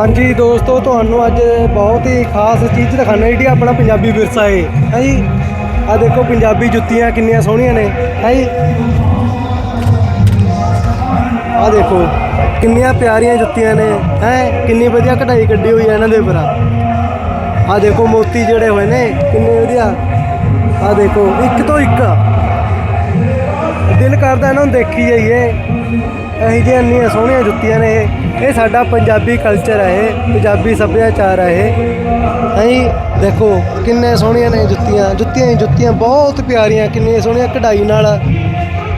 ਹਾਂਜੀ ਦੋਸਤੋ, ਤੁਹਾਨੂੰ ਅੱਜ ਬਹੁਤ ਹੀ ਖਾਸ ਚੀਜ਼ ਦਿਖਾਣਾ ਜਿਹੜੀ ਆਪਣਾ ਪੰਜਾਬੀ ਵਿਰਸਾ ਹੈ ਹੈ ਜੀ? ਆ ਦੇਖੋ ਪੰਜਾਬੀ ਜੁੱਤੀਆਂ ਕਿੰਨੀਆਂ ਸੋਹਣੀਆਂ ਨੇ। ਹੈ ਜੀ? ਆ ਦੇਖੋ, ਕਿੰਨੀਆਂ ਪਿਆਰੀਆਂ ਜੁੱਤੀਆਂ ਨੇ। ਹੈ, ਕਿੰਨੀ ਵਧੀਆ ਕਢਾਈ ਕੱਢੀ ਹੋਈ ਹੈ ਇਹਨਾਂ ਦੇ ਉੱਪਰ। ਆ ਦੇਖੋ ਮੋਤੀ ਜਿਹੜੇ ਹੋਏ ਨੇ, ਕਿੰਨੇ ਵਧੀਆ। ਆ ਦੇਖੋ, ਇੱਕ ਤੋਂ ਇੱਕ। ਦਿਲ ਕਰਦਾ ਇਹਨਾਂ ਨੂੰ ਦੇਖੀ ਜਾਈਏ। ਇਹੀ ਜਿਹੀਆਂ ਇੰਨੀਆਂ ਸੋਹਣੀਆਂ ਜੁੱਤੀਆਂ ਨੇ ਇਹ। ਇਹ ਸਾਡਾ ਪੰਜਾਬੀ ਕਲਚਰ ਹੈ ਇਹ, ਪੰਜਾਬੀ ਸੱਭਿਆਚਾਰ ਹੈ ਇਹ। ਦੇਖੋ, ਕਿੰਨੇ ਸੋਹਣੀਆਂ ਨੇ ਜੁੱਤੀਆਂ ਜੁੱਤੀਆਂ ਹੀ ਜੁੱਤੀਆਂ, ਬਹੁਤ ਪਿਆਰੀਆਂ, ਕਿੰਨੀਆਂ ਸੋਹਣੀਆਂ ਕਢਾਈ ਨਾਲ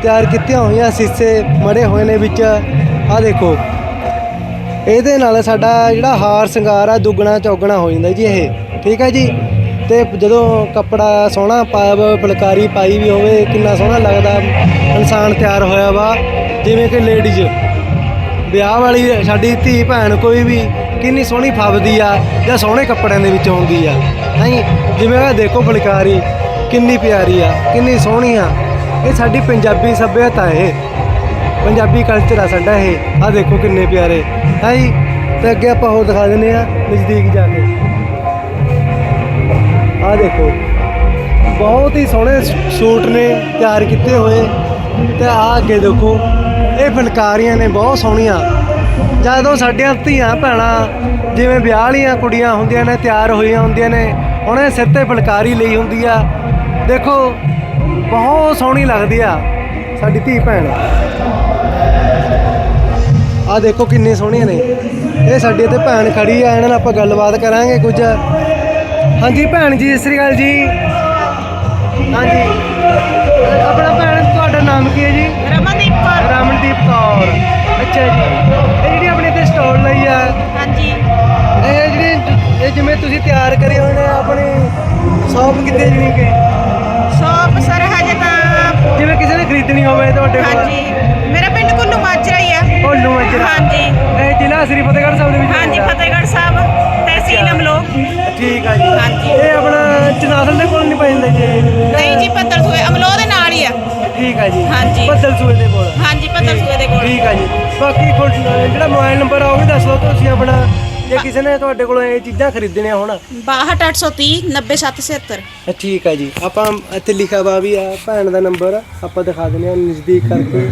ਤਿਆਰ ਕੀਤੀਆਂ ਹੋਈਆਂ, ਸੀਸੇ ਮੜੇ ਹੋਏ ਨੇ ਵਿੱਚ। ਆ ਦੇਖੋ, ਇਹਦੇ ਨਾਲ ਸਾਡਾ ਜਿਹੜਾ ਹਾਰ ਸ਼ਿੰਗਾਰ ਆ, ਦੁੱਗਣਾ ਚੌਗਣਾ ਹੋ ਜਾਂਦਾ ਜੀ ਇਹ, ਠੀਕ ਹੈ ਜੀ? ਤੇ ਜਦੋਂ ਕੱਪੜਾ ਸੋਹਣਾ ਪਾਇਆ ਵਾ, ਫੁਲਕਾਰੀ ਪਾਈ ਵੀ ਹੋਵੇ, ਕਿੰਨਾ ਸੋਹਣਾ ਲੱਗਦਾ, ਇਨਸਾਨ ਤਿਆਰ ਹੋਇਆ ਵਾ, ਜਿਵੇਂ ਕਿ ਲੇਡੀਜ਼ ਵਿਆਹ ਵਾਲੀ ਸਾਡੀ ਧੀ ਭੈਣ ਕੋਈ ਵੀ ਕਿੰਨੀ ਸੋਹਣੀ ਫੱਬਦੀ ਆ ਜਾਂ ਸੋਹਣੇ ਕੱਪੜਿਆਂ ਦੇ ਵਿੱਚ ਆਉਂਦੀ ਆ। ਨਹੀਂ, ਜਿਵੇਂ ਆ ਦੇਖੋ ਫੁਲਕਾਰੀ, ਕਿੰਨੀ ਪਿਆਰੀ ਆ, ਕਿੰਨੀ ਸੋਹਣੀ ਆ। ਇਹ ਸਾਡੀ ਪੰਜਾਬੀ ਸੱਭਿਅਤਾ ਇਹ। ਪੰਜਾਬੀ ਕਲਚਰ ਆ ਸਾਡਾ ਇਹ। ਆ ਦੇਖੋ ਕਿੰਨੇ ਪਿਆਰੇ। ਹੈ ਜੀ ਤੇ ਅੱਗੇ ਆਪਾਂ ਹੋਰ ਦਿਖਾ ਦਿੰਦੇ ਆ ਨਜ਼ਦੀਕ ਜਾ ਕੇ। ਆ ਦੇਖੋ। ਬਹੁਤ ਹੀ ਸੋਹਣੇ ਸੂਟ ਨੇ ਤਿਆਰ ਕੀਤੇ ਹੋਏ। ਤੇ ਆ ਅੱਗੇ ਦੇਖੋ। ਇਹ ਫੁਲਕਾਰੀਆਂ ਨੇ ਬਹੁਤ ਸੋਹਣੀਆਂ। ਜਦੋਂ ਸਾਡੀਆਂ ਧੀਆਂ ਭੈਣਾਂ ਜਿਵੇਂ ਵਿਆਹ ਵਾਲੀਆਂ ਕੁੜੀਆਂ ਹੁੰਦੀਆਂ ਨੇ, ਤਿਆਰ ਹੋਈਆਂ ਹੁੰਦੀਆਂ ਨੇ, ਉਹਨੇ ਸਿਰ ਤੇ ਫੁਲਕਾਰੀ ਲਈ ਹੁੰਦੀ ਆ। ਦੇਖੋ, ਬਹੁਤ ਸੋਹਣੀ ਲੱਗਦੀ ਆ ਸਾਡੀ ਧੀ ਭੈਣ। ਆ ਦੇਖੋ ਕਿੰਨੇ ਸੋਹਣੀਆਂ ਨੇ। ਇਹ ਸਾਡੇ ਤੇ ਭੈਣ ਖੜੀ ਆ, ਇਹਨਾਂ ਨਾਲ ਆਪਾਂ ਗੱਲਬਾਤ ਕਰਾਂਗੇ ਕੁਝ। ਹਾਂਜੀ ਭੈਣ ਜੀ, ਸਤਿ ਸ੍ਰੀ ਅਕਾਲ ਜੀ। ਹਾਂਜੀ। ਆਪਣਾ ਭੈਣ ਤੁਸੀਂ ਤਿਆਰ ਕਰੇ ਨੇ ਆਪਣੀ ਸ਼ੌਪ ਕਿੱਥੇ ਜਣੀ ਕਿ? ਸ਼ੌਪ ਸਰ ਹਜੇ ਤਾਂ ਜਿਵੇਂ ਕਿਸੇ ਨੇ ਖਰੀਦਣੀ ਹੋਵੇ ਤੁਹਾਡੇ ਕੋਲ। ਹਾਂਜੀ। ਮੇਰਾ ਪਿੰਡ ਕੁੱਲੂ ਮਾਜਰਾ ਹੀ ਆ। ਕੋਲੂ ਅਜਰਾ ਹਾਂਜੀ। ਇਹ ਜ਼ਿਲ੍ਹਾ ਸ੍ਰੀ ਫਤਿਹਗੜ੍ਹ ਸਾਹਿਬ ਦੇ ਵਿੱਚ ਹਾਂਜੀ। ਫਤਿਹਗੜ੍ਹ ਸਾਹਿਬ ਤਹਿਸੀਲ ਅਮਲੋ ਠੀਕ ਆ ਜੀ। ਹਾਂਜੀ। ਇਹ ਆਪਣਾ ਚਨਾਸਲ ਦੇ ਕੋਲ ਨਹੀਂ ਪੈਂਦਾ ਜੀ? ਨਹੀਂ ਜੀ ਪੱਤਲ ਸੂਏ ਅਮਲੋ ਦੇ ਨਾਲ ਹੀ ਆ। ਠੀਕ ਆ ਜੀ। ਹਾਂਜੀ। ਬੱਦਲ ਸੂਏ ਦੇ ਕੋਲ। ਹਾਂਜੀ ਪੱਤਲ ਸੂਏ ਦੇ ਕੋਲ। ਠੀਕ ਆ ਜੀ। ਬਾਕੀ ਜਿਹੜਾ ਮੋਬਾਈਲ ਨੰਬਰ ਆ ਉਹ ਵੀ ਦੱਸ ਦਿਓ ਤੁਸੀਂ ਆਪਣਾ। ਜੇ ਕਿਸੇ ਨੇ ਤੁਹਾਡੇ ਕੋਲੋਂ ਇਹ ਚੀਜ਼ਾਂ ਖਰੀਦਣੀਆਂ ਹੋਣ। 62830 90777 ਅ, ਠੀਕ ਆ ਜੀ। ਆਪਾਂ ਇੱਥੇ ਲਿਖਿਆ ਵਾ ਵੀ ਆ ਭੈਣ ਦਾ ਨੰਬਰ ਆਪਾਂ ਦਿਖਾ ਦਿੰਦੇ ਆ ਨਜ਼ਦੀਕ ਕਰਕੇ।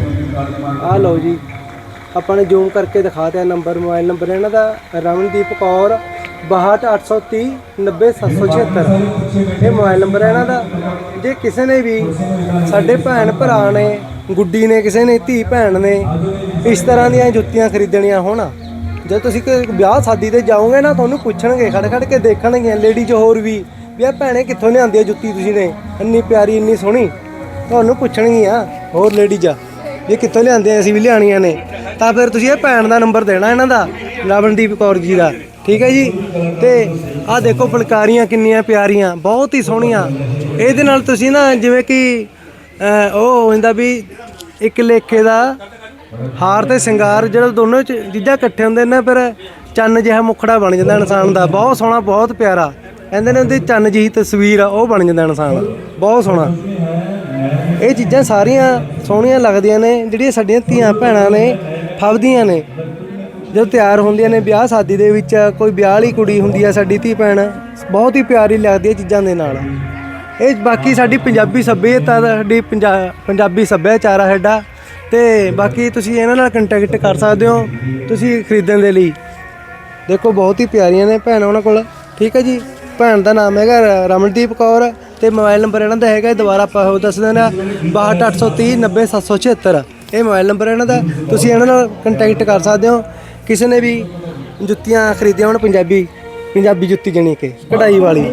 ਆ ਲਓ ਜੀ। ਆਪਾਂ ਨੇ ਜ਼ੂਮ ਕਰਕੇ ਦਿਖਾਤਿਆ ਨੰਬਰ ਮੋਬਾਈਲ ਨੰਬਰ ਇਹਨਾਂ ਦਾ। ਰਮਨਦੀਪ ਕੌਰ 62830 90776 ਇਹ ਮੋਬਾਈਲ ਨੰਬਰ ਹੈ ਇਹਨਾਂ ਦਾ। ਜੇ ਕਿਸੇ ਨੇ ਵੀ ਸਾਡੇ ਭੈਣ ਭਰਾ ਨੇ ਗੁੱਡੀ ਨੇ ਕਿਸੇ ਨੇ ਧੀ ਭੈਣ ਨੇ ਇਸ ਤਰ੍ਹਾਂ ਦੀਆਂ ਜੁੱਤੀਆਂ ਖਰੀਦਣੀਆਂ ਹੋਣ ਜੇ ਤੁਸੀਂ ਕੋਈ ਵਿਆਹ ਸ਼ਾਦੀ ਤੇ ਜਾਓਗੇ ਨਾ, ਤੁਹਾਨੂੰ ਪੁੱਛਣਗੇ ਖੜ ਖੜ ਕੇ ਦੇਖਣਗੇ ਲੇਡੀਜ਼ ਹੋਰ ਵੀ ਵੀ ਆ ਭੈਣੇ ਕਿੱਥੋਂ ਲਿਆਂਦੀ ਆ ਜੁੱਤੀ ਤੁਸੀਂ ਨੇ? ਇੰਨੀ ਪਿਆਰੀ, ਇੰਨੀ ਸੋਹਣੀ। ਤੁਹਾਨੂੰ ਪੁੱਛਣਗੀਆਂ, ਹੋਰ ਲੇਡੀਜ਼ਾਂ ਆ ਵੀ ਕਿੱਥੋਂ ਲਿਆਂਦੇ ਆ ਅਸੀਂ ਵੀ ਲਿਆਣੀਆਂ ਨੇ। ਤਾਂ ਫਿਰ ਤੁਸੀਂ ਇਹ ਭੈਣ ਦਾ ਨੰਬਰ ਦੇਣਾ ਇਹਨਾਂ ਦਾ, ਲਵਨਦੀਪ ਕੌਰ ਜੀ ਦਾ। ਠੀਕ ਹੈ ਜੀ? ਤੇ ਆਹ ਦੇਖੋ ਫੁਲਕਾਰੀਆਂ ਕਿੰਨੀਆਂ ਪਿਆਰੀਆਂ, ਬਹੁਤ ਹੀ ਸੋਹਣੀਆਂ। ਇਹਦੇ ਨਾਲ ਤੁਸੀਂ ਨਾ, ਜਿਵੇਂ ਕਿ ਉਹ ਹੋ ਜਾਂਦਾ ਵੀ ਇੱਕ ਲੇਖੇ ਦਾ ਹਾਰ ਤੇ ਸ਼ਿੰਗਾਰ ਜਿਹੜਾ ਦੋਨੋਂ ਚ- ਚੀਜ਼ਾਂ ਇਕੱਠੇ ਹੁੰਦੇ ਨੇ, ਫਿਰ ਚੰਨ ਜਿਹਾ ਮੁਖੜਾ ਬਣ ਜਾਂਦਾ ਇਨਸਾਨ ਦਾ। ਬਹੁਤ ਸੋਹਣਾ, ਬਹੁਤ ਪਿਆਰਾ। ਕਹਿੰਦੇ ਨੇ ਉਹਦੀ ਚੰਨ ਜਿਹੀ ਤਸਵੀਰ ਆ, ਉਹ ਬਣ ਜਾਂਦਾ ਇਨਸਾਨ। ਬਹੁਤ ਸੋਹਣਾ। ਇਹ ਚੀਜ਼ਾਂ ਸਾਰੀਆਂ ਸੋਹਣੀਆਂ ਲੱਗਦੀਆਂ ਨੇ, ਜਿਹੜੀਆਂ ਸਾਡੀਆਂ ਧੀਆਂ ਭੈਣਾਂ ਨੇ, ਫੱਬਦੀਆਂ ਨੇ। ਜਦੋਂ ਤਿਆਰ ਹੁੰਦੀਆਂ ਨੇ ਵਿਆਹ ਸ਼ਾਦੀ ਦੇ ਵਿੱਚ, ਕੋਈ ਵਿਆਹ ਵਾਲੀ ਕੁੜੀ ਹੁੰਦੀ ਆ ਸਾਡੀ ਧੀ ਭੈਣ, ਬਹੁਤ ਹੀ ਪਿਆਰੀ ਲੱਗਦੀ ਹੈ ਚੀਜ਼ਾਂ ਦੇ ਨਾਲ। ਇਹ ਬਾਕੀ ਸਾਡੀ ਪੰਜਾਬੀ ਸੱਭਿਅਤਾ ਸਾਡੀ ਪੰਜਾ- ਪੰਜਾਬੀ ਸੱਭਿਆਚਾਰ ਆ ਸਾਡਾ। ਤੇ ਬਾਕੀ ਤੁਸੀਂ ਇਹਨਾਂ ਨਾਲ ਕੰਟੈਕਟ ਕਰ ਸਕਦੇ ਹੋ ਤੁਸੀਂ ਖਰੀਦਣ ਦੇ ਲਈ। ਦੇਖੋ, ਬਹੁਤ ਹੀ ਪਿਆਰੀਆਂ ਨੇ ਭੈਣਾਂ ਉਹਨਾਂ ਕੋਲ। ਠੀਕ ਹੈ ਜੀ? ਭੈਣ ਦਾ ਨਾਮ ਹੈਗਾ ਰਮਨਦੀਪ ਕੌਰ ਤੇ ਮੋਬਾਈਲ ਨੰਬਰ ਇਹਨਾਂ ਦਾ ਹੈਗਾ ਦੁਬਾਰਾ ਆਪਾਂ ਉਹ ਦੱਸ ਦਿੰਦੇ ਹਾਂ। 62830 90776 ਇਹ ਮੋਬਾਈਲ ਨੰਬਰ ਇਹਨਾਂ ਦਾ। ਤੁਸੀਂ ਇਹਨਾਂ ਨਾਲ ਕੰਟੈਕਟ ਕਰ ਸਕਦੇ ਹੋ। ਕਿਸੇ ਨੇ ਵੀ ਜੁੱਤੀਆਂ ਖਰੀਦੀਆਂ ਹੋਣ, ਪੰਜਾਬੀ ਪੰਜਾਬੀ ਜੁੱਤੀ ਜਣੀ ਕਿ ਕਢਾਈ ਵਾਲੀ।